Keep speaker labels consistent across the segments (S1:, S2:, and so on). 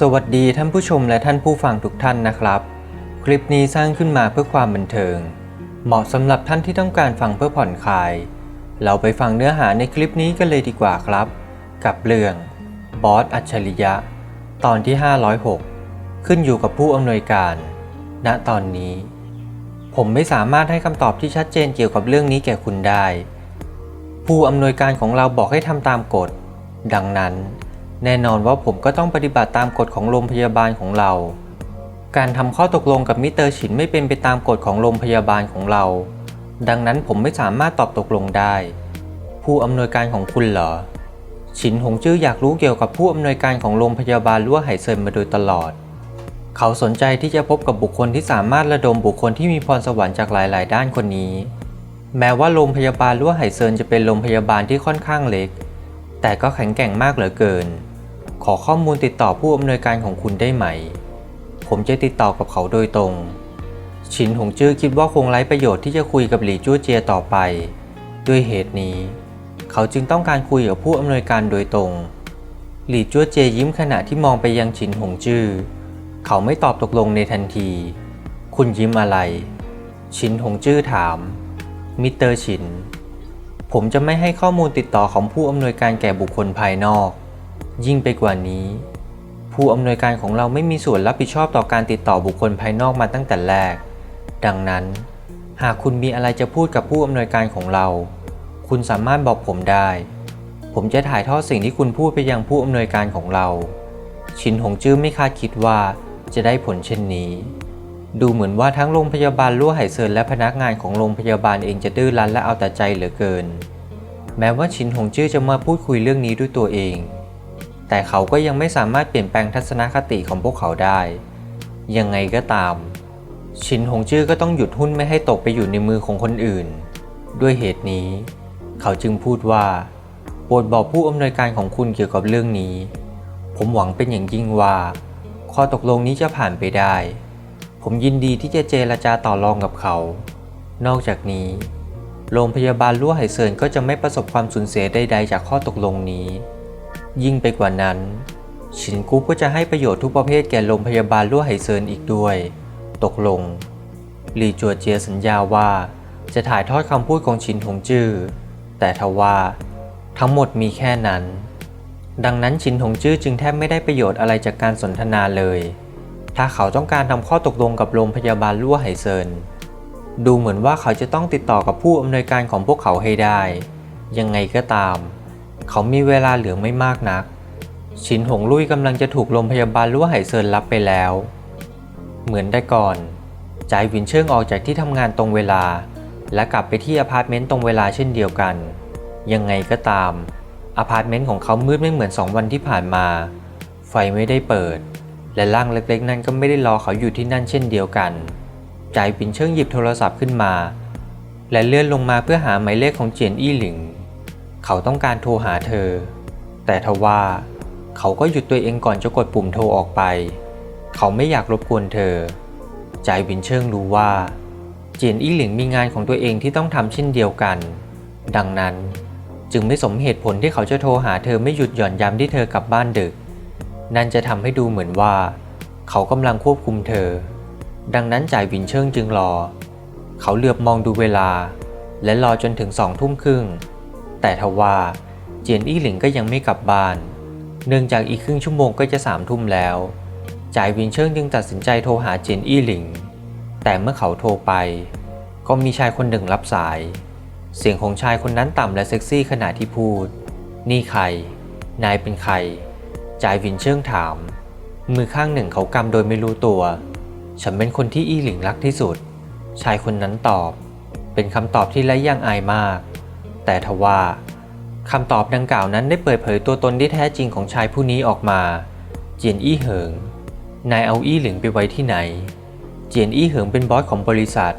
S1: สวัสดีท่านผู้ชมและท่านผู้ฟังทุกท่านนะครับ คลิปนี้สร้างขึ้นมาเพื่อความบันเทิง เหมาะสำหรับท่านที่ต้องการฟังเพื่อผ่อนคลาย เราไปฟังเนื้อหาในคลิปนี้กันเลยดีกว่าครับ กับเรื่องบอสอัจฉริยะ ตอนที่ 506 ขึ้นอยู่กับผู้อำนวยการ ณตอนนี้ ผมไม่สามารถให้คำตอบที่ชัดเจนเกี่ยวกับเรื่องนี้แก่คุณได้ ผู้อำนวยการของเราบอกให้ทำตามกฎ ดังนั้น แน่นอนว่าผมก็ต้องปฏิบัติตามกฎของโรงพยาบาลของเรา การทำข้อตกลงกับมิเตอร์ฉินไม่เป็นไปตามกฎของโรงพยาบาลของเรา ดังนั้นผมไม่สามารถตอบตกลงได้ ผู้อำนวยการของคุณเหรอ ฉินหงจื้ออยากรู้เกี่ยวกับผู้อำนวยการของโรงพยาบาลลั่วไห่เซินมาโดยตลอด เขาสนใจที่จะพบกับบุคคลที่สามารถระดมบุคคลที่มีพรสวรรค์จากหลาย ๆ ด้านคนนี้ แม้ว่าโรงพยาบาลลั่วไห่เซินจะเป็นโรงพยาบาลที่ค่อนข้างเล็ก แต่ก็แข็งแกร่งมากเหลือเกิน ขอข้อมูลติดต่อผู้อำนวยการของคุณได้ไหม ผมจะติดต่อกับเขาโดยตรง ชินหงจื้อคิดว่าคงไร้ประโยชน์ที่จะคุยกับหลี่จู้เจียต่อไป ด้วยเหตุนี้ เขาจึงต้องการคุยกับผู้อำนวยการโดยตรง หลี่จู้เจียยิ้มขณะที่มองไปยังชินหงจื้อ เขาไม่ตอบตกลงในทันที คุณยิ้มอะไร ชินหงจื้อถาม มิสเตอร์ชิน ผมจะไม่ให้ข้อมูลติดต่อของผู้อำนวยการแก่บุคคลภายนอก ยิ่งไปกว่านี้ ผู้อำนวยการของเราไม่มีส่วนรับผิดชอบต่อการติดต่อบุคคลภายนอกมาตั้งแต่แรก ดังนั้น หากคุณมีอะไรจะพูดกับผู้อำนวยการของเรา คุณสามารถบอกผมได้ ผมจะถ่ายทอดสิ่งที่คุณพูดไปยังผู้อำนวยการของเรา ชินหงจื้อไม่คาดคิดว่าจะได้ผลเช่นนี้ ดูเหมือนว่าทั้งโรงพยาบาลลั่วไหเซินและพนักงานของโรงพยาบาลเองจะดื้อรั้นและเอาแต่ใจเหลือเกิน แม้ว่าชินหงจื้อจะมาพูดคุยเรื่องนี้ด้วยตัวเอง แต่เขาก็ยังไม่สามารถเปลี่ยนแปลงทัศนคติของพวกเขาได้ ยังไงก็ตาม ชินหงจื้อก็ต้องหยุดหุ้นไม่ให้ตกไปอยู่ในมือของคนอื่น ด้วยเหตุนี้ เขาจึงพูดว่าโปรดบอกผู้อำนวยการของคุณเกี่ยวกับเรื่องนี้ ผมหวังเป็นอย่างยิ่งว่าข้อตกลงนี้จะผ่านไปได้ ผมยินดีที่จะเจรจาต่อรองกับเขา นอกจากนี้ โรงพยาบาลลั่วไหเซินก็จะไม่ประสบความสูญเสียใดๆจากข้อตกลงนี้ ยิ่งไปกว่านั้น ชินกุ๊ปก็จะให้ประโยชน์ทุกประเภทแก่โรงพยาบาลลั่วไหเซินอีกด้วย ตกลงหลี่จัวเจียสัญญาว่าจะถ่ายทอดคำพูดของชินหงจื้อแต่ทว่าทั้งหมดมีแค่นั้น ดังนั้นชินหงจื้อจึงแทบไม่ได้ประโยชน์อะไรจากการสนทนาเลย ถ้าเขาต้องการทำข้อตกลงกับโรงพยาบาลลั่วไหเซินดูเหมือนว่าเขาจะต้องติดต่อกับผู้อำนวยการของพวกเขาให้ได้ ยังไงก็ตาม เขามีเวลาเหลือไม่มากนัก ชินหงลุยกำลังจะถูกโรงพยาบาลลั่วไหเซินรับไปแล้ว เหมือนได้ก่อน จายวินเชิงออกจากที่ทำงานตรงเวลา และกลับไปที่อพาร์ตเมนต์ตรงเวลาเช่นเดียวกัน ยังไงก็ตามอพาร์ตเมนต์ของเขามืดไม่เหมือนสองวันที่ผ่านมา ไฟไม่ได้เปิด และร่างเล็กๆ นั้นก็ไม่ได้รอเขาอยู่ที่นั่นเช่นเดียวกันจายวินเชิงหยิบโทรศัพท์ขึ้นมา และเลื่อนลงมาเพื่อหาหมายเลขของเจียนอี้หลิง เขาต้องการโทรหาเธอ แต่ทว่าเขาก็หยุดตัวเองก่อนจะกดปุ่มโทรออกไป เขาไม่อยากรบกวนเธอจายวินเชิงรู้ว่า เจียนอี้หลิงมีงานของตัวเองที่ต้องทำเช่นเดียวกัน ดังนั้นจึงไม่สมเหตุผลที่เขาจะโทรหาเธอไม่หยุดหย่อนย้ำที่เธอกลับบ้านดึก นั่นจะทำให้ดูเหมือนว่า เขากำลังควบคุมเธอ ดังนั้นจ่ายวินเชิงจึงรอ เขาเหลือบมองดูเวลา และรอจนถึงสองทุ่มครึ่ง แต่ทว่าเจียนอี้หลิงก็ยังไม่กลับบ้าน เนื่องจากอีกครึ่งชั่วโมงก็จะสามทุ่มแล้วจ่ายวินเชิงจึงตัดสินใจโทรหาเจียนอี้หลิง แต่เมื่อเขาโทรไป ก็มีชายคนหนึ่งรับสาย เสียงของชายคนนั้นต่ำและเซ็กซี่ขณะที่พูด นี่ใคร นายเป็นใครจ่ายวินเชิงถาม มือข้างหนึ่งเขากำโดยไม่รู้ตัว ฉันเป็นคนที่อี้หลิงรักที่สุด ชายคนนั้นตอบ เป็นคำตอบที่ไร้ย่างอายมาก แต่ทว่าคำตอบดังกล่าวนั้นได้เปิดเผยตัวตนที่แท้จริงของชายผู้นี้ออกมา เจียนอี้เหิง นายเอาอี้หลิงไปไว้ที่ไหน เจียนอี้เหิงเป็นบอสของบริษัท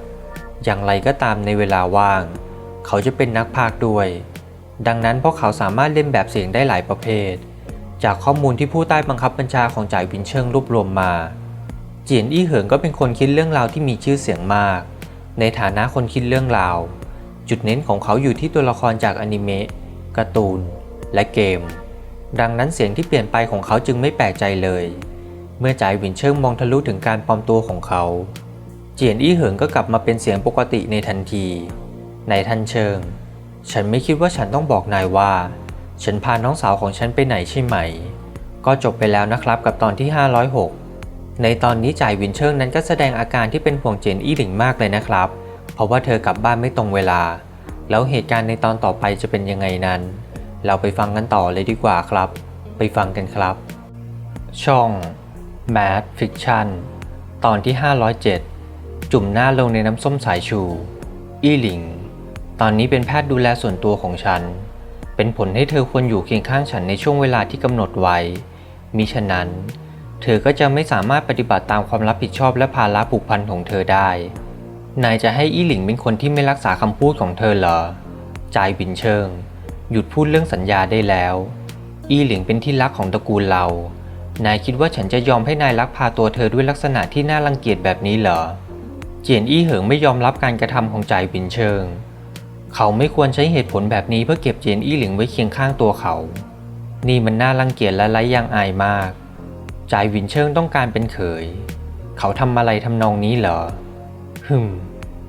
S1: อย่างไรก็ตามในเวลาว่าง เขาจะเป็นนักพากย์ด้วย ดังนั้นพวกเขาสามารถเล่นแบบเสียงได้หลายประเภท จากข้อมูลที่ผู้ใต้บังคับบัญชาของจ่ายวินเชิงรวบรวมมา เจียนอี้เหิงก็เป็นคนคิดเรื่องราวที่มีชื่อเสียงมาก ในฐานะคนคิดเรื่องราว จุดเน้นของเขาอยู่ที่ตัวละครจากอนิเมะการ์ตูน และเกม ดังนั้นเสียงที่เปลี่ยนไปของเขาจึงไม่แปลกใจเลย เมื่อจ่ายหวินเชิงมองทะลุถึงการปลอมตัวของเขา เจียนอี้เหิงก็กลับมาเป็นเสียงปกติในทันทีนายทันเชิง ฉันไม่คิดว่าฉันต้องบอกนายว่า ฉันพาน้องสาวของฉันไปไหนใช่ไหม ก็จบไปแล้วนะครับกับตอนที่ 506 ในตอนนี้จ่ายวินเชิงนั้นก็แสดงอาการที่เป็นห่วงเจียนอี้หลิงมากเลยนะครับ เพราะว่าเธอกลับบ้านไม่ตรงเวลา แล้วเหตุการณ์ในตอนต่อไปจะเป็นยังไงนั้น เราไปฟังกันต่อเลยดีกว่าครับ ไปฟังกันครับ ช่อง Mad Fiction ตอนที่ 507 จุ่มหน้าลงในน้ำส้มสายชู อี้หลิง ตอนนี้เป็นแพทย์ดูแลส่วนตัวของฉัน เป็นผลให้เธอควรอยู่เคียงข้างฉันในช่วงเวลาที่กำหนดไว้ มิฉะนั้น เธอก็จะไม่สามารถปฏิบัติตามความรับผิดชอบและภาระผูกพันของเธอได้ นายจะให้อี้หลิงเป็นคนที่ไม่รักษาคำพูดของเธอเหรอ จายบินเชิง หยุดพูดเรื่องสัญญาได้แล้ว อี้หลิงเป็นที่รักของตระกูลเรา นายคิดว่าฉันจะยอมให้นายลักพาตัวเธอด้วยลักษณะที่น่ารังเกียจแบบนี้เหรอ เจียนอี้เหิงไม่ยอมรับการกระทำของจายบินเชิง เขาไม่ควรใช้เหตุผลแบบนี้เพื่อเก็บเจียนอี้หลิงไว้เคียงข้างตัวเขา นี่มันน่ารังเกียจและไร้ยางอายมาก จายวินเชิงต้องการเป็นเขย เขาทำอะไรทำนองนี้เหรอ ฮึม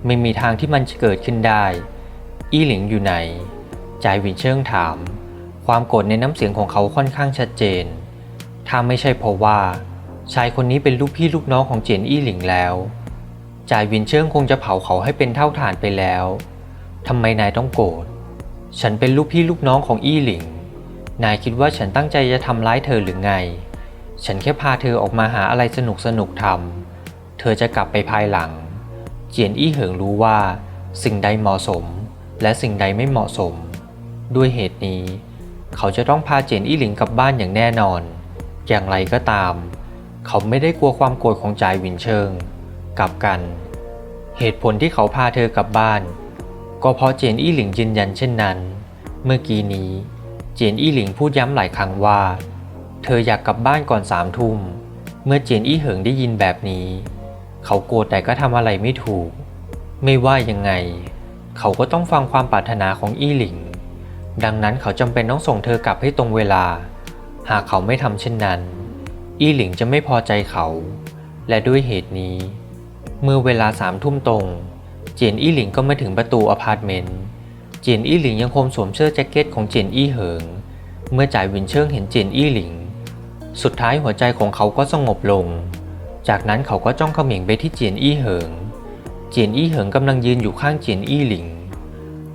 S1: ไม่มีทางที่มันจะเกิดขึ้นได้ อี้หลิงอยู่ไหน จายวินเชิงถาม ความโกรธในน้ำเสียงของเขาค่อนข้างชัดเจน ถ้าไม่ใช่เพราะว่า ชายคนนี้เป็นลูกพี่ลูกน้องของเจียนอี้หลิงแล้ว จายวินเชิงคงจะเผาเขาให้เป็นเท่าฐานไปแล้วทำไมนายต้องโกรธ ฉันเป็นลูกพี่ลูกน้องของอี้หลิง นายคิดว่าฉันตั้งใจจะทำร้ายเธอหรือไง ฉันแค่พาเธอออกมาหาอะไรสนุกสนุกทำ เธอจะกลับไปภายหลัง เจียนอี้เหิงรู้ว่า สิ่งใดเหมาะสม และสิ่งใดไม่เหมาะสม ด้วยเหตุนี้ เขาจะต้องพาเจียนอี้หลิงกลับบ้านอย่างแน่นอน อย่างไรก็ตาม เขาไม่ได้กลัวความโกรธของจายวินเชิง กลับกัน เหตุผลที่เขาพาเธอกลับบ้าน ก็เพราะเจียนอี้หลิงยืนยันเช่นนั้น เมื่อกี้นี้ เจียนอี้หลิงพูดย้ำหลายครั้งว่า เธออยากกลับบ้านก่อนสามทุ่มเมื่อเจียนอี้เหิงได้ยินแบบนี้ เขาโกรธแต่ก็ทำอะไรไม่ถูก ไม่ว่ายังไง เขาก็ต้องฟังความปรารถนาของอี้หลิง ดังนั้นเขาจำเป็นต้องส่งเธอกลับให้ตรงเวลา หากเขาไม่ทำเช่นนั้น อี้หลิงจะไม่พอใจเขา และด้วยเหตุนี้ เมื่อเวลาสามทุ่มตรง เจียนอี้หลิงก็มาถึงประตูอพาร์ตเมนต์ เจียนอี้หลิงยังคงสวมเสื้อแจ็คเก็ตของเจียนอี้เหิง เมื่อจ่ายวินเชิงเห็นเจียนอี้หลิง สุดท้ายหัวใจของเขาก็สงบลง จากนั้นเขาก็จ้องเขม่งไปที่เจียนอี้เหิง เจียนอี้เหิงกำลังยืนอยู่ข้างเจียนอี้หลิง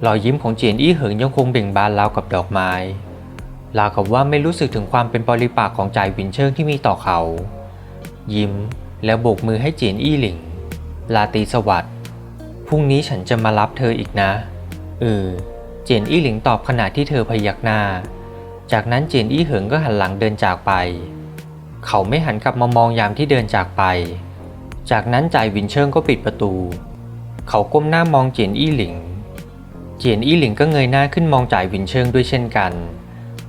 S1: รอยยิ้มของเจียนอี้เหิงยังคงเบ่งบานราวกับดอกไม้ ราวกับว่าไม่รู้สึกถึงความเป็นปริปากของจ่ายวินเชิงที่มีต่อเขา ยิ้มแล้วโบกมือให้เจียนอี้หลิง ลาตีสวัสดิ์พรุ่งนี้ฉันจะมารับเธออีกนะ เออ เจียนอี้หลิงตอบขณะที่เธอพยักหน้า จากนั้นเจียนอี้เหิงก็หันหลังเดินจากไป เขาไม่หันกลับมามองยามที่เดินจากไป จากนั้นจ่ายวินเชิงก็ปิดประตู เขาก้มหน้ามองเจียนอี้หลิง เจียนอี้หลิงก็เงยหน้าขึ้นมองจ่ายวินเชิงด้วยเช่นกัน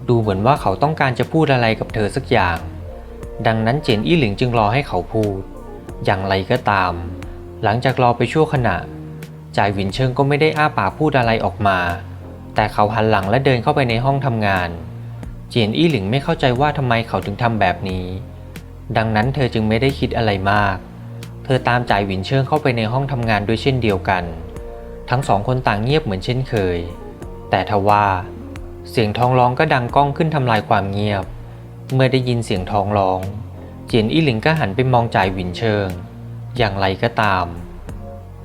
S1: ดูเหมือนว่าเขาต้องการจะพูดอะไรกับเธอสักอย่าง ดังนั้นเจียนอี้หลิงจึงรอให้เขาพูด อย่างไรก็ตาม หลังจากรอไปชั่วขณะ จ่ายวินเชิงก็ไม่ได้อ้าปากพูดอะไรออกมา แต่เขาหันหลังและเดินเข้าไปในห้องทำงาน เจียนอี้หลิงไม่เข้าใจว่าทำไมเขาถึงทำแบบนี้ ดังนั้นเธอจึงไม่ได้คิดอะไรมาก เธอตามจ่ายหวินเชิงเข้าไปในห้องทำงานด้วยเช่นเดียวกัน ทั้งสองคนต่างเงียบเหมือนเช่นเคย แต่ทว่า เสียงท้องร้องก็ดังก้องขึ้นทำลายความเงียบ เมื่อได้ยินเสียงท้องร้อง เจียนอี้หลิงก็หันไปมองจ่ายหวินเชิง อย่างไรก็ตาม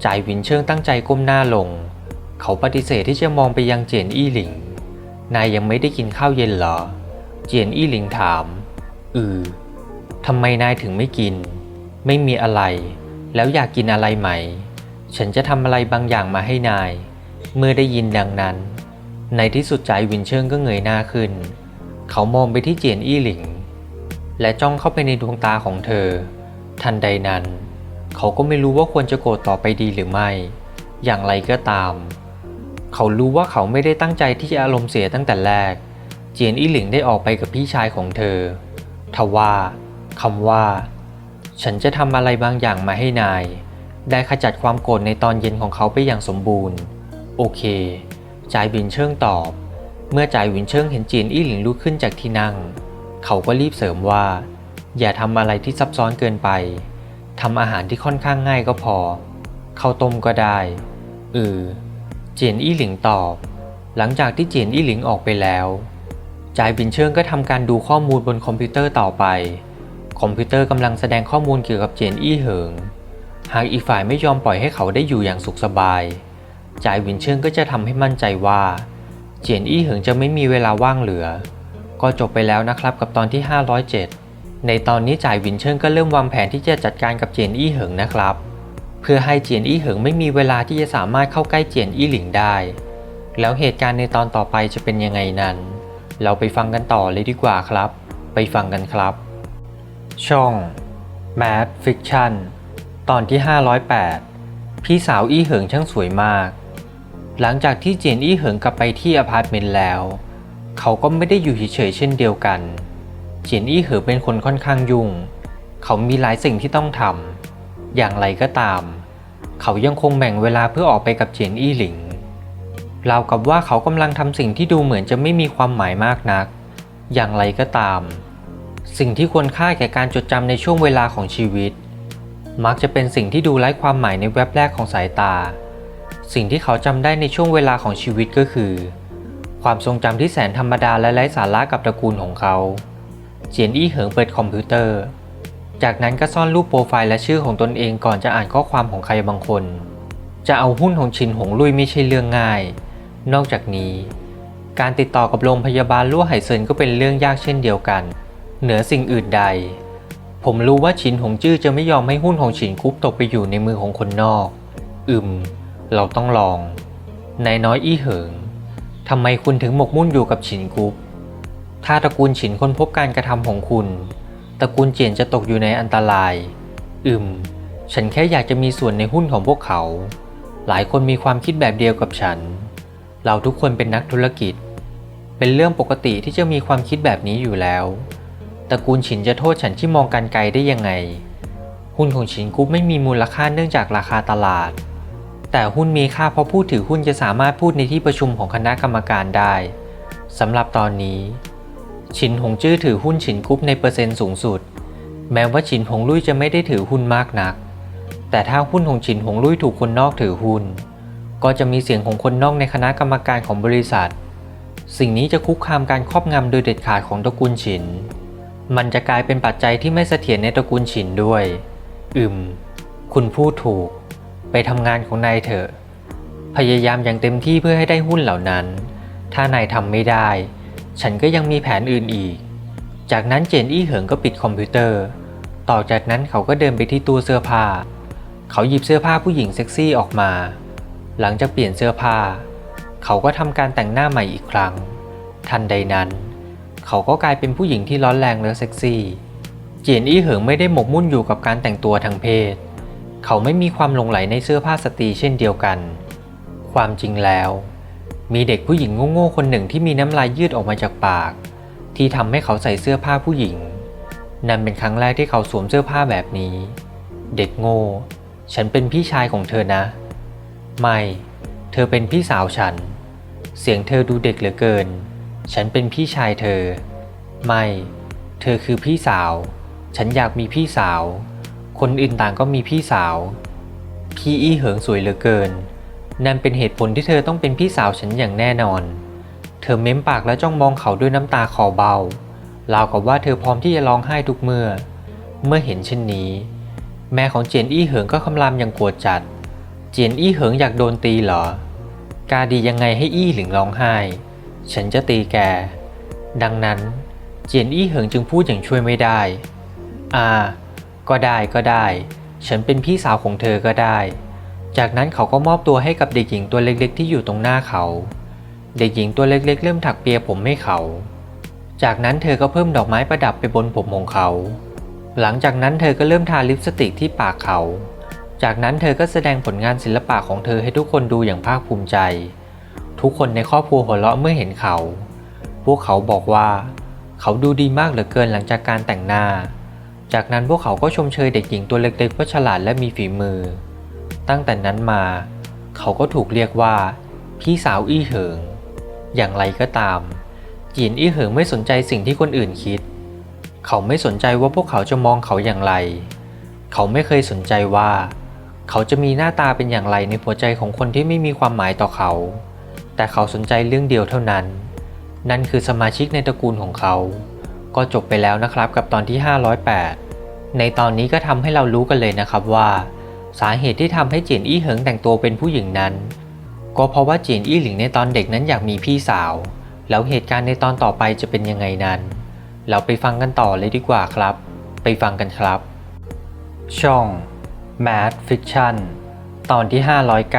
S1: จ่ายหวินเชิงตั้งใจก้มหน้าลง เขาปฏิเสธที่จะมองไปยังเจียนอี้หลิง นายยังไม่ได้กินข้าวเย็นเหรอ เจียนอี้หลิงถาม อือ ทำไมนายถึงไม่กิน ไม่มีอะไร แล้วอยากกินอะไรไหม ฉันจะทำอะไรบางอย่างมาให้นาย เมื่อได้ยินดังนั้น ในที่สุดใจวินเชิงก็เงยหน้าขึ้น เขามองไปที่เจียนอี้หลิง และจ้องเข้าไปในดวงตาของเธอ ทันใดนั้น เขาก็ไม่รู้ว่าควรจะโกรธต่อไปดีหรือไม่ อย่างไรก็ตาม เขารู้ว่าเขาไม่ได้ตั้งใจที่จะอารมณ์เสียตั้งแต่แรก เจียนอี้หลิงได้ออกไปกับพี่ชายของเธอ ทว่า คำว่า ฉันจะทำอะไรบางอย่างมาให้นาย ได้ขจัดความโกรธในตอนเย็นของเขาไปอย่างสมบูรณ์ โอเคจายวินเชิงตอบ เมื่อจายวินเชิงเห็นเจียนอี้หลิงลุกขึ้นจากที่นั่ง เขาก็รีบเสริมว่า อย่าทำอะไรที่ซับซ้อนเกินไปทำอาหารที่ค่อนข้างง่ายก็พอข้าวต้มก็ได้เออเจียนอี้หลิงตอบ หลังจากที่เจียนอี้หลิงออกไปแล้ว จายบินเชิงก็ทำการดูข้อมูลบนคอมพิวเตอร์ต่อไป คอมพิวเตอร์กำลังแสดงข้อมูลเกี่ยวกับเจนอี้เหิง หากอีกฝ่ายไม่ยอมปล่อยให้เขาได้อยู่อย่างสุขสบายจายวินเชิงก็จะทำให้มั่นใจว่า เจนอี้เหิงจะไม่มีเวลาว่างเหลือ ก็จบไปแล้วนะครับกับตอนที่ 507 ในตอนนี้จ่ายวินเชิงก็เริ่มวางแผนที่จะจัดการกับเจนอี้เหิงนะครับ เพื่อให้เจนอี้เหิงไม่มีเวลาที่จะสามารถเข้าใกล้เจนอี้หลิงได้ แล้วเหตุการณ์ในตอนต่อไปจะเป็นยังไงนั้น เราไปฟังกันต่อเลยดีกว่าครับ ไปฟังกันครับ ช่อง Mad Fiction ตอนที่ 508 พี่สาวอี้เหิงช่างสวยมาก หลังจากที่เจียนอี้เหิงกลับไปที่อพาร์ตเมนต์แล้ว เขาก็ไม่ได้อยู่เฉยๆเช่นเดียวกัน เจียนอี้เหิงเป็นคนค่อนข้างยุ่ง เขามีหลายสิ่งที่ต้องทำอย่างไรก็ตาม เขายังคงแบ่งเวลาเพื่อออกไปกับเจียนอี้หลิงราวกับว่าเขากำลังทำสิ่งที่ดูเหมือนจะไม่มีความหมายมากนัก อย่างไรก็ตาม สิ่งที่ควรค่าแก่การจดจำในช่วงเวลาของชีวิต มักจะเป็นสิ่งที่ดูไร้ความหมายในแวบแรกของสายตา สิ่งที่เขาจำได้ในช่วงเวลาของชีวิตก็คือ ความทรงจำที่แสนธรรมดาและไร้สาระกับตระกูลของเขา เจียนอี้เหิงเปิดคอมพิวเตอร์ จากนั้นก็ซ่อนรูปโปรไฟล์และชื่อของตนเองก่อนจะอ่านข้อความของใครบางคน จะเอาหุ้นของชินหงลุยไม่ใช่เรื่องง่าย นอกจากนี้ การติดต่อกับโรงพยาบาลลั่วไหเซินก็เป็นเรื่องยากเช่นเดียวกัน เหนือสิ่งอื่นใด ผมรู้ว่าชินหงจื้อจะไม่ยอมให้หุ้นของฉินคุปตกไปอยู่ในมือของคนนอกอึมเราต้องลองนายน้อยอี้เหิงทำไมคุณถึงหมกมุ่นอยู่กับฉินกุปถ้าตระกูลฉินค้นพบการกระทำของคุณ ตระกูลเจียนจะตกอยู่ในอันตรายอึมฉันแค่อยากจะมีส่วนในหุ้นของพวกเขา หลายคนมีความคิดแบบเดียวกับฉัน เราทุกคนเป็นนักธุรกิจ เป็นเรื่องปกติที่จะมีความคิดแบบนี้อยู่แล้ว ตระกูลฉินจะโทษฉันที่มองการไกลได้ยังไง หุ้นของฉินกุ๊ปไม่มีมูลค่าเนื่องจากราคาตลาด แต่หุ้นมีค่าเพราะผู้ถือหุ้นจะสามารถพูดในที่ประชุมของคณะกรรมการได้สำหรับตอนนี้ ฉินหงจื้อถือหุ้นฉินกุ๊ปในเปอร์เซ็นต์สูงสุด แม้ว่าฉินหงลุยจะไม่ได้ถือหุ้นมากนัก แต่ถ้าหุ้นของฉินหงลุยถูกคนนอกถือหุ้น ก็จะมีเสียงของคนนอกในคณะกรรมการของบริษัท สิ่งนี้จะคุกคามการครอบงำโดยเด็ดขาดของตระกูลฉิน มันจะกลายเป็นปัจจัยที่ไม่เสถียรในตระกูลฉินด้วยอึมคุณพูดถูก ไปทำงานของนายเถอะ พยายามอย่างเต็มที่เพื่อให้ได้หุ้นเหล่านั้น ถ้านายทำไม่ได้ ฉันก็ยังมีแผนอื่นอีก จากนั้นเจนอี้เหิงก็ปิดคอมพิวเตอร์ ต่อจากนั้นเขาก็เดินไปที่ตู้เสื้อผ้า เขาหยิบเสื้อผ้าผู้หญิงเซ็กซี่ออกมา หลังจากเปลี่ยนเสื้อผ้า เขาก็ทำการแต่งหน้าใหม่อีกครั้ง ทันใดนั้น เขาก็กลายเป็นผู้หญิงที่ร้อนแรงและเซ็กซี่ เจียนอี้เหิงไม่ได้หมกมุ่นอยู่กับการแต่งตัวทางเพศ เขาไม่มีความหลงไหลในเสื้อผ้าสตรีเช่นเดียวกัน ความจริงแล้ว มีเด็กผู้หญิงโง่ๆคนหนึ่งที่มีน้ำลายยืดออกมาจากปาก ที่ทำให้เขาใส่เสื้อผ้าผู้หญิง นั่นเป็นครั้งแรกที่เขาสวมเสื้อผ้าแบบนี้ เด็กโง่ ฉันเป็นพี่ชายของเธอนะ ไม่ เธอเป็นพี่สาวฉัน เสียงเธอดูเด็กเหลือเกิน ฉันเป็นพี่ชายเธอ ไม่ เธอคือพี่สาว ฉันอยากมีพี่สาว คนอื่นต่างก็มีพี่สาว พี่อี้เหิงสวยเหลือเกิน นั่นเป็นเหตุผลที่เธอต้องเป็นพี่สาวฉันอย่างแน่นอน เธอเม้มปากและจ้องมองเขาด้วยน้ำตาคอเบาราวกับว่าเธอพร้อมที่จะร้องไห้ทุกเมื่อ เมื่อเห็นเช่นนี้ แม่ของเจียนอี้เหิงก็คำรามอย่างโกรธจัด เจียนอี้เหิงอยากโดนตีเหรอกาดียังไงให้อี้หลิงร้องไห้ ฉันจะตีแก ดังนั้น เจียนอี้เหิงจึงพูดอย่างช่วยไม่ได้ อ่า ก็ได้ก็ได้ ฉันเป็นพี่สาวของเธอก็ได้ จากนั้นเขาก็มอบตัวให้กับเด็กหญิงตัวเล็กๆ ที่อยู่ตรงหน้าเขา เด็กหญิงตัวเล็กๆ เริ่มถักเปียผมให้เขา จากนั้นเธอก็เพิ่มดอกไม้ประดับไปบนผมของเขา หลังจากนั้นเธอก็เริ่มทาลิปสติกที่ปากเขา จากนั้นเธอก็แสดงผลงานศิลปะของเธอให้ทุกคนดูอย่างภาคภูมิใจ ทุกคนในครอบครัวหัวเราะเมื่อเห็นเขา พวกเขาบอกว่า เขาดูดีมากเหลือเกินหลังจากการแต่งหน้า จากนั้นพวกเขาก็ชมเชยเด็กหญิงตัวเล็กๆว่าฉลาดและมีฝีมือ ตั้งแต่นั้นมา เขาก็ถูกเรียกว่า พี่สาวอี้เหิง อย่างไรก็ตาม จีนอี้เหิงไม่สนใจสิ่งที่คนอื่นคิด เขาไม่สนใจว่าพวกเขาจะมองเขาอย่างไร เขาไม่เคยสนใจว่า เขาจะมีหน้าตาเป็นอย่างไรในหัวใจของคนที่ไม่มีความหมายต่อเขา แต่เขาสนใจเรื่องเดียวเท่านั้น นั่นคือสมาชิกในตระกูลของเขา ก็จบไปแล้วนะครับกับตอนที่ 508 ในตอนนี้ก็ทำให้เรารู้กันเลยนะครับว่า สาเหตุที่ทำให้เจียนอี้เหิงแต่งตัวเป็นผู้หญิงนั้น ก็เพราะว่าเจียนอี้หลิงในตอนเด็กนั้นอยากมีพี่สาว แล้วเหตุการณ์ในตอนต่อไปจะเป็นยังไงนั้น เราไปฟังกันต่อเลยดีกว่าครับ ไปฟังกันครับ ช่อง Mad Fiction ตอนที่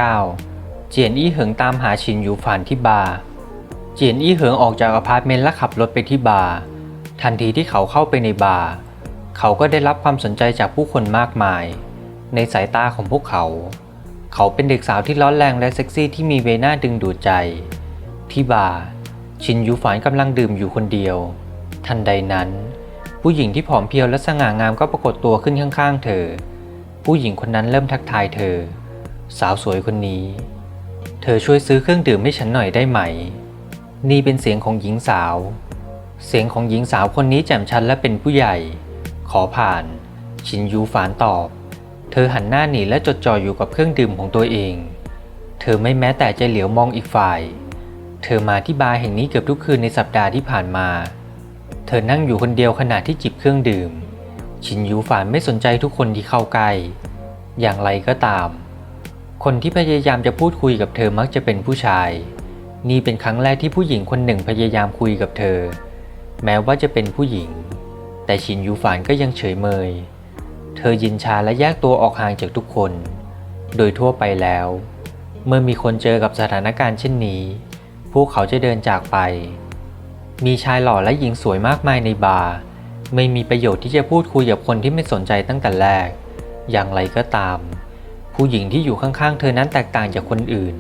S1: 509 เจียนอี้เหิงตามหาชินยูฝานที่บาร์ เจียนอี้เหิงออกจากอพาร์ตเมนต์และขับรถไปที่บาร์ ทันทีที่เขาเข้าไปในบาร์ เขาก็ได้รับความสนใจจากผู้คนมากมาย ในสายตาของพวกเขา เขาเป็นเด็กสาวที่ร้อนแรงและเซ็กซี่ที่มีเวน่าดึงดูดใจ ที่บาร์ ชินยูฝานกำลังดื่มอยู่คนเดียว ทันใดนั้น ผู้หญิงที่ผอมเพรียวและสง่างามก็ปรากฏตัวขึ้นข้างๆ เธอ ผู้หญิงคนนั้นเริ่มทักทายเธอ สาวสวยคนนี้ ธอช่วยซื้อเครื่องดื่มให้ฉันหน่อยได้ไหม นี่เป็นเสียงของหญิงสาว เสียงของหญิงสาวคนนี้แจ่มชัดและเป็นผู้ใหญ่ ขอผ่าน ชินยูฝานตอบ เธอหันหน้าหนีและจดจ่ออยู่กับเครื่องดื่มของตัวเอง เธอไม่แม้แต่จะเหลียวมองอีกฝ่าย เธอมาที่บาร์แห่งนี้เกือบทุกคืนในสัปดาห์ที่ผ่านมา เธอนั่งอยู่คนเดียวขณะที่จิบเครื่องดื่ม ชินยูฝานไม่สนใจทุกคนที่เข้าใกล้ อย่างไรก็ตาม คนที่พยายามจะพูดคุยกับเธอมักจะเป็นผู้ชาย นี่เป็นครั้งแรกที่ผู้หญิงคนหนึ่งพยายามคุยกับเธอ แม้ว่าจะเป็นผู้หญิง แต่ชินยูฝานก็ยังเฉยเมย เธอยินชาและแยกตัวออกห่างจากทุกคน โดยทั่วไปแล้ว เมื่อมีคนเจอกับสถานการณ์เช่นนี้ พวกเขาจะเดินจากไป มีชายหล่อและหญิงสวยมากมายในบาร์ไม่มีประโยชน์ที่จะพูดคุยกับคนที่ไม่สนใจตั้งแต่แรก อย่างไรก็ตาม ผู้หญิงที่อยู่ข้างๆ เธอนั้นแตกต่างจากคนอื่น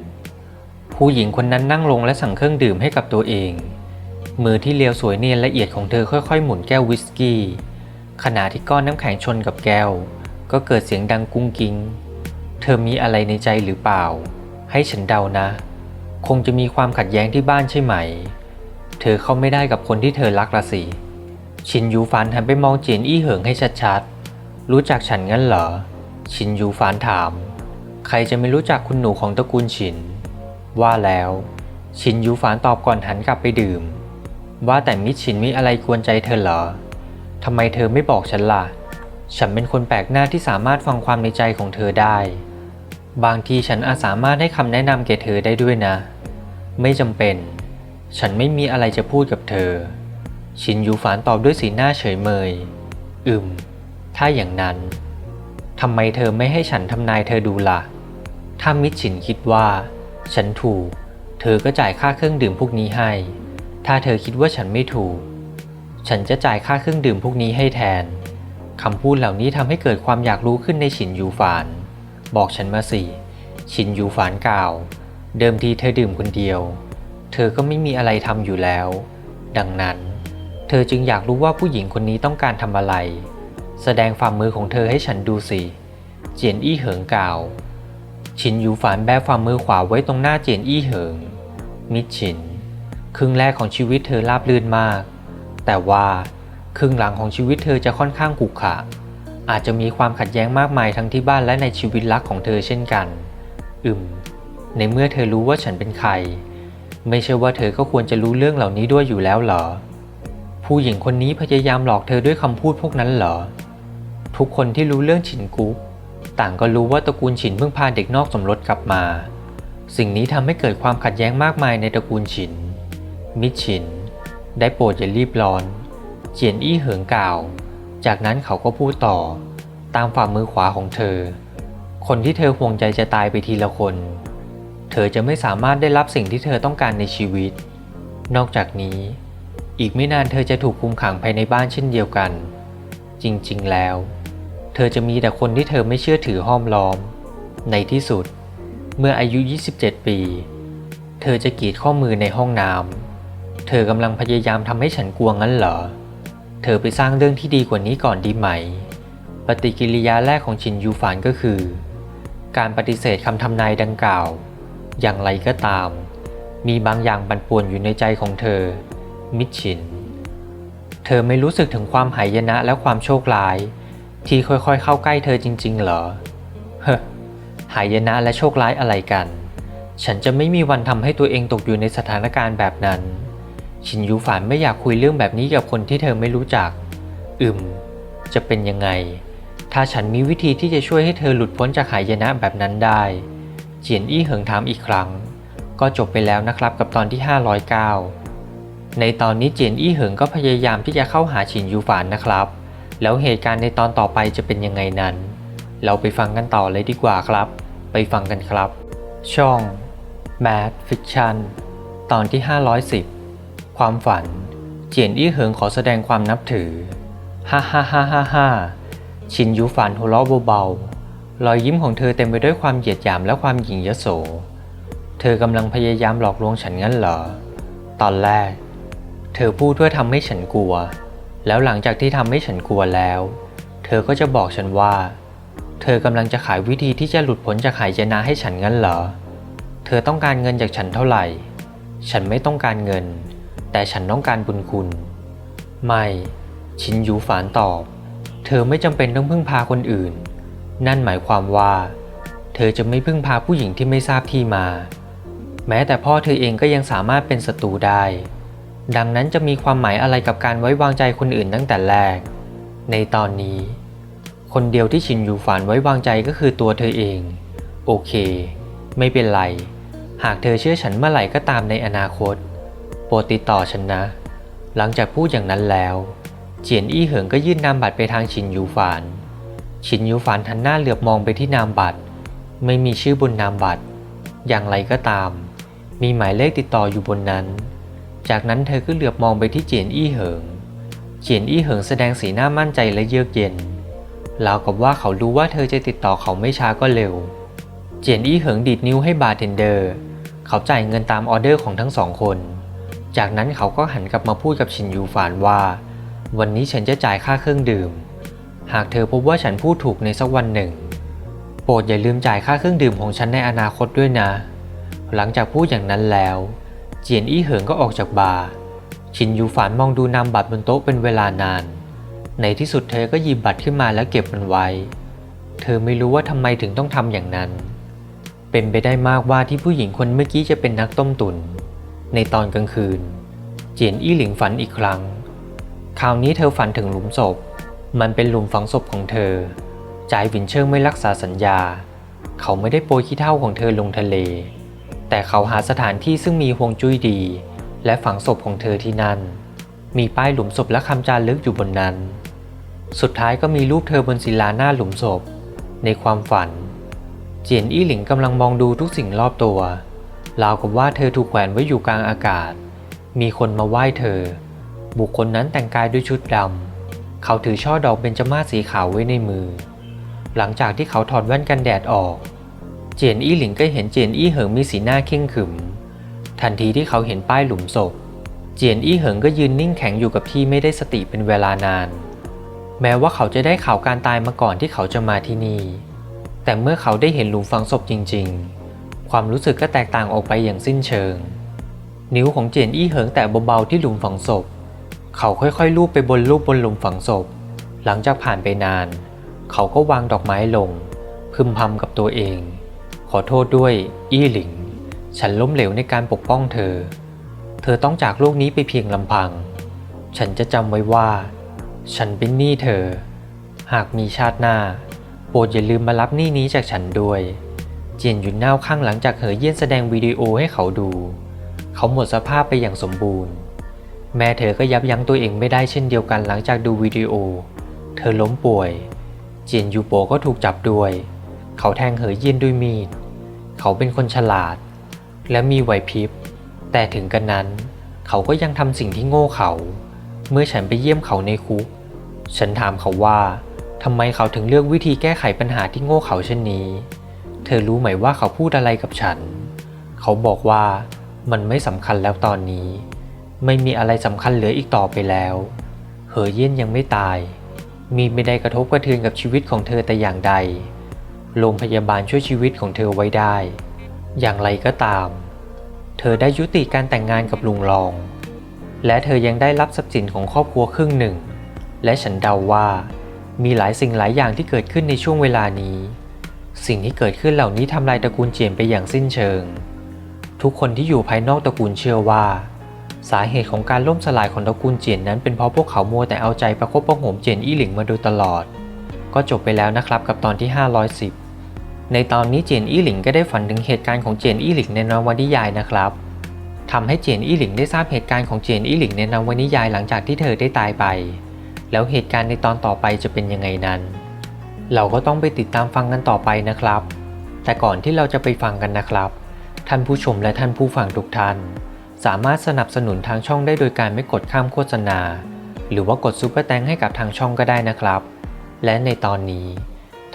S1: ผู้หญิงคนนั้นนั่งลงและสั่งเครื่องดื่มให้กับตัวเอง มือที่เลียวสวยเนียนละเอียดของเธอค่อยๆ หมุนแก้ววิสกี้ ขณะที่ก้อนน้ำแข็งชนกับแก้ว ก็เกิดเสียงดังกุ้งกิ้งเธอมีอะไรในใจหรือเปล่า ให้ฉันเดานะ คงจะมีความขัดแย้งที่บ้านใช่ไหม เธอเข้าไม่ได้กับคนที่เธอรักละสิ ชินยูฟานหันไปมองเจียนอี้เหิงให้ชัดๆ รู้จักฉันงั้นเหรอ ชินยูฟานถาม ใครจะไม่รู้จักคุณหนูของตระกูลชิน ว่าแล้วชินยูฟานตอบก่อนหันกลับไปดื่ม ว่าแต่มิชินมีอะไรกวนใจเธอเหรอทำไมเธอไม่บอกฉันล่ะ ฉันเป็นคนแปลกหน้าที่สามารถฟังความในใจของเธอได้ บางทีฉันอาจสามารถให้คำแนะนำแก่เธอได้ด้วยนะ ไม่จำเป็น ฉันไม่มีอะไรจะพูดกับเธอ ชินยูฝานตอบด้วยสีหน้าเฉยเมย อืม ถ้าอย่างนั้นทำไมเธอไม่ให้ฉันทำนายเธอดูล่ะ ถ้ามิดฉินคิดว่า ฉันถูก เธอก็จ่ายค่าเครื่องดื่มพวกนี้ให้ ถ้าเธอคิดว่าฉันไม่ถูก ฉันจะจ่ายค่าเครื่องดื่มพวกนี้ให้แทนคำพูดเหล่านี้ทำให้เกิดความอยากรู้ขึ้นในฉินยูฝาน บอกฉันมาสิฉินยูฝานกล่าว เดิมทีเธอดื่มคนเดียว เธอก็ไม่มีอะไรทำอยู่แล้ว ดังนั้น เธอจึงอยากรู้ว่าผู้หญิงคนนี้ต้องการทำอะไร แสดงฝ่ามือของเธอให้ฉันดูสิ เจียนอี้เหิงกล่าว ชินอยู่ฝานแบฝ่ามือขวาไว้ตรงหน้าเจียนอี้เหิง มิดชิน ครึ่งแรกของชีวิตเธอราบรื่นมาก แต่ว่าครึ่งหลังของชีวิตเธอจะค่อนข้างกุกขะ อาจจะมีความขัดแย้งมากมายทั้งที่บ้านและในชีวิตรักของเธอเช่นกัน อืม ในเมื่อเธอรู้ว่าฉันเป็นใคร ไม่ใช่ว่าเธอก็ควรจะรู้เรื่องเหล่านี้ด้วยอยู่แล้วเหรอ ผู้หญิงคนนี้พยายามหลอกเธอด้วยคำพูดพวกนั้นเหรอ ทุกคนที่รู้เรื่องฉินกุ๊ก ต่างก็รู้ว่าตระกูลฉินเพิ่งพาเด็กนอกสมรสกลับมา สิ่งนี้ทำให้เกิดความขัดแย้งมากมายในตระกูลฉิน มิฉิน ได้โปรดอย่ารีบร้อน เจียนอี้เหิงกล่าว จากนั้นเขาก็พูดต่อ ตามฝ่ามือขวาของเธอ คนที่เธอห่วงใจจะตายไปทีละคน เธอจะไม่สามารถได้รับสิ่งที่เธอต้องการในชีวิต นอกจากนี้ อีกไม่นานเธอจะถูกคุมขังภายในบ้านเช่นเดียวกัน จริงๆ แล้ว เธอจะมีแต่คนที่เธอไม่เชื่อถือห้อมล้อม ในที่สุด เมื่ออายุ 27 ปี เธอจะกรีดข้อมือในห้องน้ำเธอกำลังพยายามทำให้ฉันกลัวงั้นเหรอ เธอไปสร้างเรื่องที่ดีกว่านี้ก่อนดีไหม ปฏิกิริยาแรกของชินยูฟานก็คือ การปฏิเสธคำทำนายดังกล่าว อย่างไรก็ตาม มีบางอย่างบันป่วนอยู่ในใจของเธอ มิดชิน เธอไม่รู้สึกถึงความหายนะและความโชคร้าย ที่ค่อยๆ เข้าใกล้เธอจริง ๆ เหรอ เฮ้อหายนะและโชคร้ายอะไรกัน ฉันจะไม่มีวันทำให้ตัวเองตกอยู่ในสถานการณ์แบบนั้น ชินยูฝานไม่อยากคุยเรื่องแบบนี้กับคนที่เธอไม่รู้จักอึมจะเป็นยังไง ถ้าฉันมีวิธีที่จะช่วยให้เธอหลุดพ้นจากหายนะแบบนั้นได้ เจียนอี้เหิงถามอีกครั้ง ก็จบไปแล้วนะครับกับตอนที่ 509 ในตอนนี้เจียนอี้เหิงก็พยายามที่จะเข้าหาฉินยูฝานนะครับ แล้วเหตุการณ์ในตอนต่อไปจะเป็นยังไงนั้น เราไปฟังกันต่อเลยดีกว่าครับ ไปฟังกันครับ ช่อง Mad Fiction ตอนที่ 510 ความฝัน เจียนอี้เหิงขอแสดงความนับถือ ฮ่าฮ่าฮ่าฮ่าฮ่าชินยูฝันหัวเราะเบาๆ รอยยิ้มของเธอเต็มไปด้วยความเหยียดหยามและความหยิ่งยโส เธอกำลังพยายามหลอกลวงฉันงั้นเหรอ ตอนแรก เธอพูดเพื่อทำให้ฉันกลัว แล้วหลังจากที่ทำให้ฉันกลัวแล้ว เธอก็จะบอกฉันว่า เธอกำลังจะขายวิธีที่จะหลุดพ้นจากหายนะให้ฉันงั้นเหรอ เธอต้องการเงินจากฉันเท่าไหร่ ฉันไม่ต้องการเงิน แต่ฉันต้องการบุญคุณ ไม่ ชินยูฝานตอบ เธอไม่จำเป็นต้องพึ่งพาคนอื่น นั่นหมายความว่า เธอจะไม่พึ่งพาผู้หญิงที่ไม่ทราบที่มา แม้แต่พ่อเธอเองก็ยังสามารถเป็นศัตรูได้ ดังนั้นจะมีความหมายอะไรกับการไว้วางใจคนอื่นตั้งแต่แรก ในตอนนี้ คนเดียวที่ชินยูฝานไว้วางใจก็คือตัวเธอเอง โอเค ไม่เป็นไร หากเธอเชื่อฉันเมื่อไหร่ก็ตามในอนาคต โปรดติดต่อฉันนะ หลังจากพูดอย่างนั้นแล้ว เจียนอี้เหิงก็ยื่นนามบัตรไปทางชินยูฝาน ชินยูฝานทันหน้าเหลือบมองไปที่นามบัตร ไม่มีชื่อบนนามบัตร อย่างไรก็ตาม มีหมายเลขติดต่ออยู่บนนั้น จากนั้นเธอก็เหลือบมองไปที่เจียนอี้เหิง เจียนอี้เหิงแสดงสีหน้ามั่นใจและเยือกเย็นราวกับว่าเขารู้ว่าเธอจะติดต่อเขาไม่ช้าก็เร็ว เจียนอี้เหิงดีดนิ้วให้บาร์เทนเดอร์ เขาจ่ายเงินตามออเดอร์ของทั้งสองคน จากนั้นเขาก็หันกลับมาพูดกับชินยูฝานว่า วันนี้ฉันจะจ่ายค่าเครื่องดื่ม หากเธอพบว่าฉันพูดถูกในสักวันหนึ่ง โปรดอย่าลืมจ่ายค่าเครื่องดื่มของฉันในอนาคตด้วยนะ หลังจากพูดอย่างนั้นแล้ว เจียนอี้เหิงก็ออกจากบาร์ชินยูฝานมองดูนามบัตรบนโต๊ะเป็นเวลานาน ในที่สุดเธอก็หยิบบัตรขึ้นมาแล้วเก็บมันไว้ เธอไม่รู้ว่าทำไมถึงต้องทำอย่างนั้น เป็นไปได้มากว่าที่ผู้หญิงคนเมื่อกี้จะเป็นนักต้มตุน ในตอนกลางคืน เจียนอี้หลิงฝันอีกครั้ง คราวนี้เธอฝันถึงหลุมศพ มันเป็นหลุมฝังศพของเธอจ่ายวินเชิงไม่รักษาสัญญา เขาไม่ได้โปรยขี้เท่าของเธอลงทะเล แต่เขาหาสถานที่ซึ่งมีฮวงจุ้ยดี และฝังศพของเธอที่นั่น มีป้ายหลุมศพและคำจารึกอยู่บนนั้น สุดท้ายก็มีรูปเธอบนศิลาหน้าหลุมศพ ในความฝัน เจียนอี้หลิงกำลังมองดูทุกสิ่งรอบตัวราวกับว่าเธอถูกแขวนไว้อยู่กลางอากาศ มีคนมาไหว้เธอ บุคคลนั้นแต่งกายด้วยชุดดำ เขาถือช่อดอกเบญจมาศสีขาวไว้ในมือ หลังจากที่เขาถอดแว่นกันแดดออก เจียนอี้หลิงก็เห็นเจียนอี้เหิงมีสีหน้าเข่งขึม ทันทีที่เขาเห็นป้ายหลุมศพ เจียนอี้เหิงก็ยืนนิ่งแข็งอยู่กับที่ไม่ได้สติเป็นเวลานาน แม้ว่าเขาจะได้ข่าวการตายมาก่อนที่เขาจะมาที่นี่ แต่เมื่อเขาได้เห็นหลุมฝังศพจริง ๆ ความรู้สึกก็แตกต่างออกไปอย่างสิ้นเชิง นิ้วของเจียนอี้เหิงแตะเบาๆที่หลุมฝังศพ เขาค่อยๆลูบไปบนรูปบนหลุมฝังศพ หลังจากผ่านไปนาน เขาก็วางดอกไม้ลงพึมพำกับตัวเอง อโทษด้วย อี้หลิง ฉันล้มเหลวในการปกป้องเธอ เธอต้องจากโลกนี้ไปเพียงลำพัง ฉันจะจำไว้ว่า ฉันเป็นหนี้เธอ หากมีชาติหน้า โปรดอย่าลืมมารับหนี้นี้จากฉันด้วย เจียนหยุนเน่าข้างหลังจากเหอเยี่ยนแสดงวิดีโอให้เขาดู เขาหมดสภาพไปอย่างสมบูรณ์ แม่เธอก็ยับยั้งตัวเองไม่ได้เช่นเดียวกันหลังจากดูวิดีโอ เธอล้มป่วย เจียนยูโปก็ถูกจับด้วย เขาแทงเหอเยี่ยนด้วยมีด เขาเป็นคนฉลาด และมีไหวพริบ แต่ถึงกันนั้น เขาก็ยังทำสิ่งที่โง่เขา เมื่อฉันไปเยี่ยมเขาในคุก ฉันถามเขาว่าทำไมเขาถึงเลือกวิธีแก้ไขปัญหาที่โง่เขาเช่นนี้ เธอรู้ไหมว่าเขาพูดอะไรกับฉัน เขาบอกว่ามันไม่สำคัญแล้วตอนนี้ ไม่มีอะไรสำคัญเหลืออีกต่อไปแล้ว เหอเย่นยังไม่ตาย มีไม่ได้กระทบกระเทือนกับชีวิตของเธอแต่อย่างใด โรงพยาบาลช่วยชีวิตของเธอไว้ได้ อย่างไรก็ตาม เธอได้ยุติการแต่งงานกับลุงรอง และเธอยังได้รับทรัพย์สินของครอบครัวครึ่งหนึ่ง และฉันเดาว่ามีหลายสิ่งหลายอย่างที่เกิดขึ้นในช่วงเวลานี้ สิ่งที่เกิดขึ้นเหล่านี้ทำลายตระกูลเจียนไปอย่างสิ้นเชิง ทุกคนที่อยู่ภายนอกตระกูลเชื่อว่า สาเหตุของการล่มสลายของตระกูลเจียนนั้นเป็นเพราะพวกเขามัวแต่เอาใจประคบประหงมเจียนอี้หลิงมาโดยตลอด ก็จบไปแล้วนะครับกับตอนที่ 510 ในตอนนี้เจียนอี้หลิงก็ได้ฝันถึงเหตุการณ์ของเจียนอี้หลิงในนวนิยายนะครับทำให้เจียนอี้หลิงได้ทราบเหตุการณ์ของเจียนอี้หลิงในนวนิยายหลังจากที่เธอได้ตายไป แล้วเหตุการณ์ในตอนต่อไปจะเป็นยังไงนั้น เราก็ต้องไปติดตามฟังกันต่อไปนะครับ แต่ก่อนที่เราจะไปฟังกันนะครับ ท่านผู้ชมและท่านผู้ฟังทุกท่าน สามารถสนับสนุนทางช่องได้โดยการไม่กดข้ามโฆษณา หรือว่ากดซุปเปอร์แตงให้กับทางช่องก็ได้นะครับ และในตอนนี้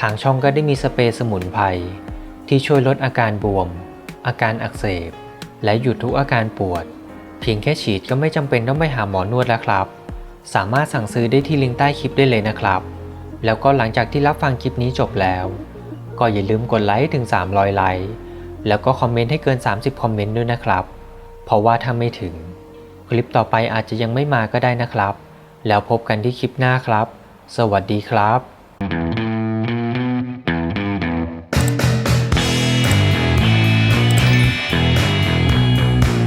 S1: ทางช่องก็ได้มีสเปรย์สมุนไพรที่ช่วยลดอาการบวม อาการอักเสบ และหยุดทุกอาการปวด เพียงแค่ฉีดก็ไม่จำเป็นต้องไปหาหมอนวดแล้วครับ สามารถสั่งซื้อได้ที่ลิงก์ใต้คลิปได้เลยนะครับ แล้วก็หลังจากที่รับฟังคลิปนี้จบแล้ว ก็อย่าลืมกดไลค์ถึง 300 ไลค์แล้วก็คอมเมนต์ให้เกิน 30 คอมเมนต์ด้วยนะครับ เพราะว่าถ้าไม่ถึง คลิปต่อไปอาจจะยังไม่มาก็ได้นะครับ แล้วพบกันที่คลิปหน้าครับ สวัสดีครับ